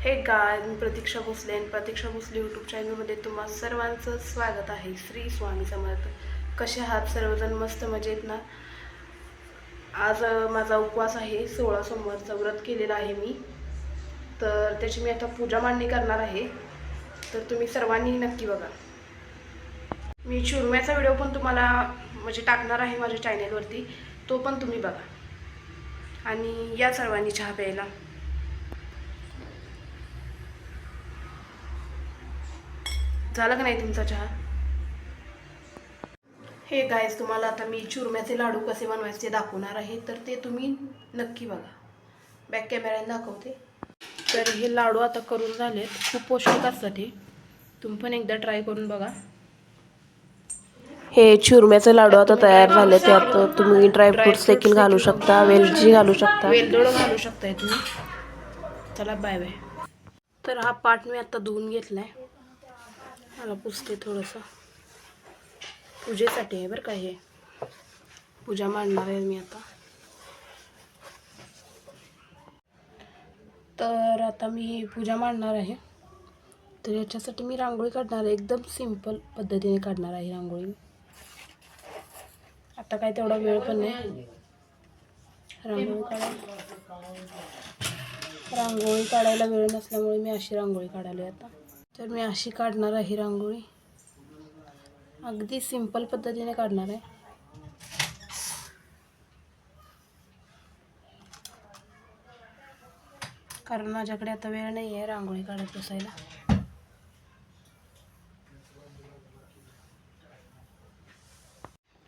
हे गाय मी प्रतीक्षा भोसले आणि प्रतीक्षा भोसले यूट्यूब चॅनलमध्ये तुम्हा सर्वांचं स्वागत आहे. श्री स्वामी समर्थ. कसे आहात सर्वजण? मस्त मजेत ना? आज माझा उपवास आहे. सोळा सोमवारचा व्रत केलेला आहे मी. तर त्याची मी आता पूजा मांडणी करणार आहे. तर तुम्ही सर्वांनी नक्की बघा. मी चुरम्याचा व्हिडिओ पण तुम्हाला म्हणजे टाकणार आहे माझ्या चॅनेलवरती तो पण तुम्ही बघा. आणि या सर्वांनी चहा प्यायला. झालं का नाही तुमचा चहा? हे गायस तुम्हाला आता मी चुरम्याचे लाडू कसे बनवायचे दाखवणार आहे. तर ते तुम्ही नक्की बघा. बॅक कॅमेऱ्याने दाखवते. तर हे लाडू आता करून झालेत खूप पौष्टिक असतात हे तुम्ही पण एकदा ट्राय करून बघा. हे चुरम्याचे लाडू आता तयार झाले त्यात तुम्ही ड्रायफ्रुट्स देखील घालू शकता वेलची घालू शकता. वेलदोड घालू शकताय तुम्ही. चला बाय बाय तर हा पाट मी आता धुवून घेतलाय. मला पुसते थोडंसं. पूजेसाठी आहे बरं का हे. पूजा मांडणार आहे मी आता. तर आता मी पूजा मांडणार आहे. तर याच्यासाठी मी रांगोळी काढणार आहे. एकदम सिंपल पद्धतीने काढणार आहे रांगोळी. आता काय तेवढा वेळ पण नाही. रांगोळी काढा रांगोळी काढायला वेळ नसल्यामुळे मी अशी रांगोळी काढाली आता. तर मी अशी काढणार आहे ही रांगोळी. अगदी सिंपल पद्धतीने काढणार आहे. कारण माझ्याकडे आता वेळ नाही आहे रांगोळी काढत बसायला.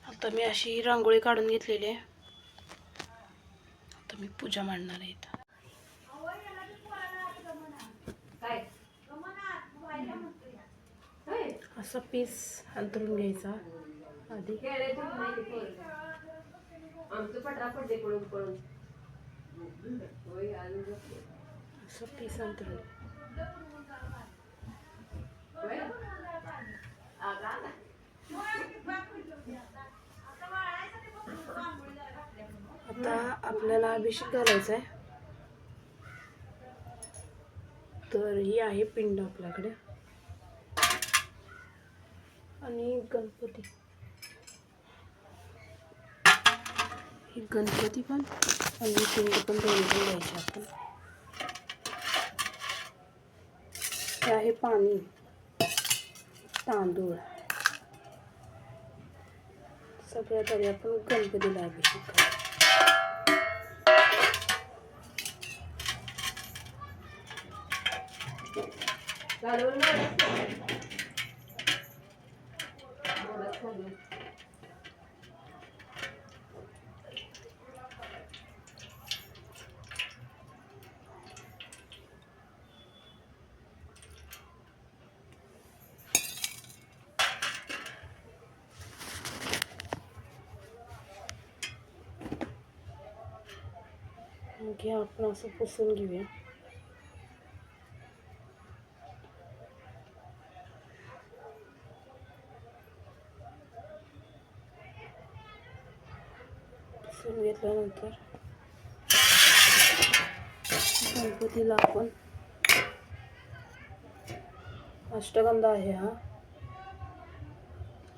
आता मी अशी रांगोळी काढून घेतलेली आहे. आता मी पूजा मांडणार आहे इथं. असा पीस अंतरून घ्यायचा आधी. असं पीस अंतरून आता आपल्याला अभिषेक घालायचा आहे तर ही आहे पिंड आपल्याकडे. आणि गणपती. ही गणपती पण आणि पिंड पण दोन पण घ्यायचे आपण. हे आहे पाणी. तांदूळ. सगळ्यात आधी आपण गणपतीला अभिषेक करू. मग हे आपण असं पुसून घेऊया. पुसून घेतल्यानंतर गणपतीला आपण अष्टगंध आहे हा.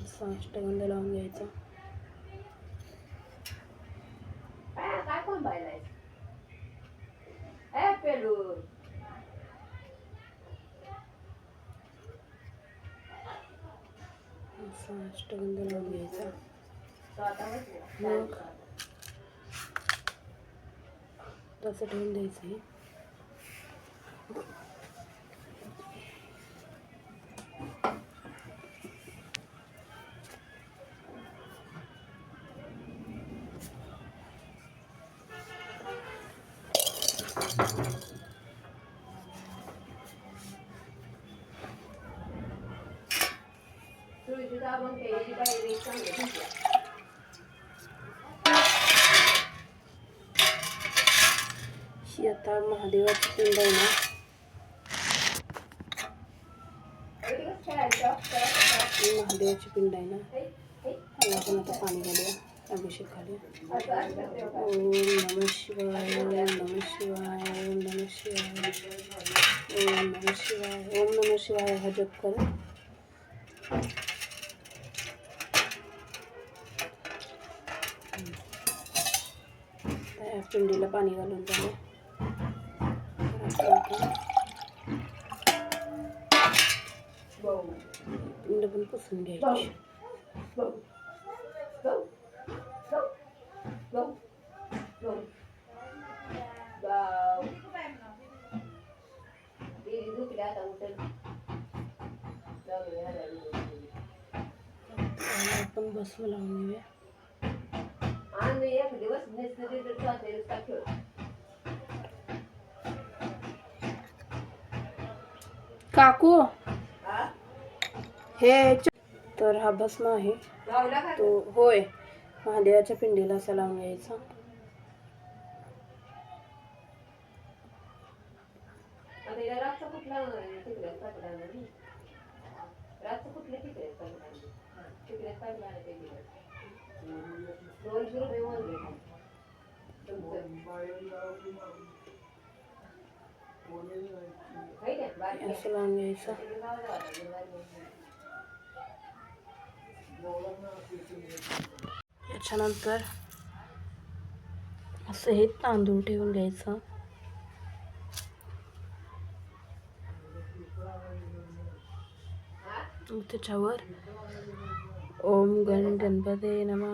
असा अष्टगंध लावून घ्यायचा. É असा अष्टगंध लावून घ्यायचा मग तसं ठेवून द्यायचं हे. ही आता महादेवाची पिंड आहे ना ही महादेवाची पिंड आहे ना त्याला आपण आता पाणी घालूया अभिषेक घालूया ओम नम शिवाय ओम नम शिवाय ओम नम शिवाय ओम नम शिवाय ओम नम शिवाय हा जप करा पिंडीला पाणी घालून झालं पिंड पण पुसून घ्यायची. आपण बसवं लावून घेऊया काकू? हे? तर हा भस्म आहे. तो होय. महादेवाच्या पिंडीला असा लावून घ्यायचा. असं लावून घ्यायचं त्याच्यानंतर असं हे तांदूळ ठेवून घ्यायचं. त्याच्यावर ओम गण गणपती नमा.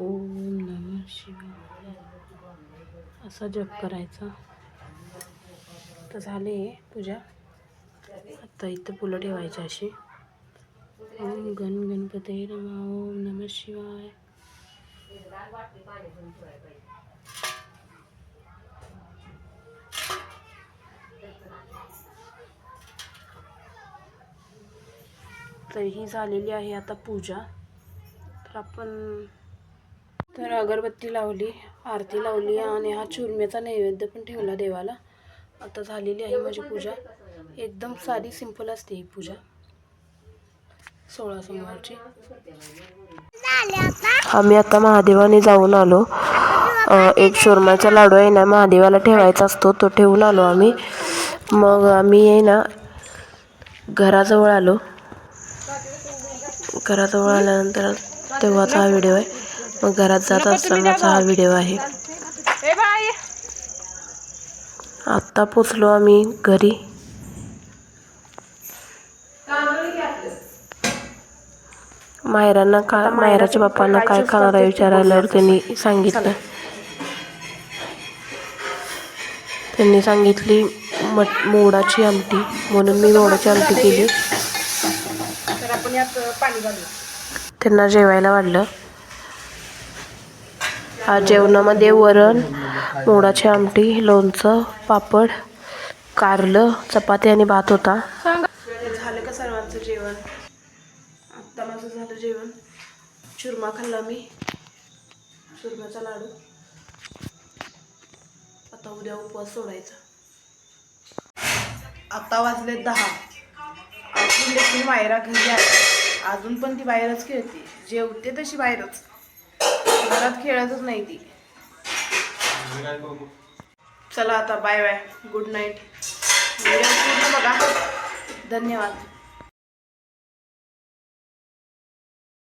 ओम नम शिवाय. असा जप करायचा. तर झाले पूजा. आता इथं फुलं ठेवायची अशी. ओम गण गणपती रमा ओम नम शिवाय. तर ही झालेली आहे आता पूजा. तर आपण तर अगरबत्ती लावली आरती लावली आणि हा चुरम्याचा नैवेद्य पण ठेवला देवाला. आता झालेली आहे माझी पूजा. एकदम साधी सिंपल असते ही पूजा. सोळा सोमवारची. आम्ही आता महादेवाने जाऊन आलो. एक शोरमाचा लाडू आहे ना महादेवाला ठेवायचा असतो तो ठेवून आलो आम्ही. मग आम्ही आहे ना घराजवळ आलो. घराजवळ आल्यानंतर तेव्हाचा हा व्हिडिओ आहे. मग घरात जात असतानाचा हा व्हिडिओ आहे. आत्ता पोचलो आम्ही घरी. मायरांना का मायराच्या बाप्पांना काय खाणार आहे विचारायल्यावर त्यांनी सांगितलं. त्यांनी सांगितली मट मोडाची आमटी. म्हणून मी मोडाची आमटी केली. त्यांना जेवायला वाढलं. आज जेवणामध्ये वरण मोडाची आमटी लोणचं पापड कारलं चपाती आणि भात होता. झालं का सर्वांचं जेवण? आत्ता माझं झालं जेवण. चुरमा खाल्ला मी. चुरम्याचा लाडू. आता उद्या उपवास सोडायचा. आता वाजले दहा. अजून देखील मायरा घरी आहे अजून पण ती बाहेरच खेळते. जेवते तशी बाहेरच घरात खेळतच नाही ती. चला आता bye bye. Good night video पूर्ण बघा. धन्यवाद.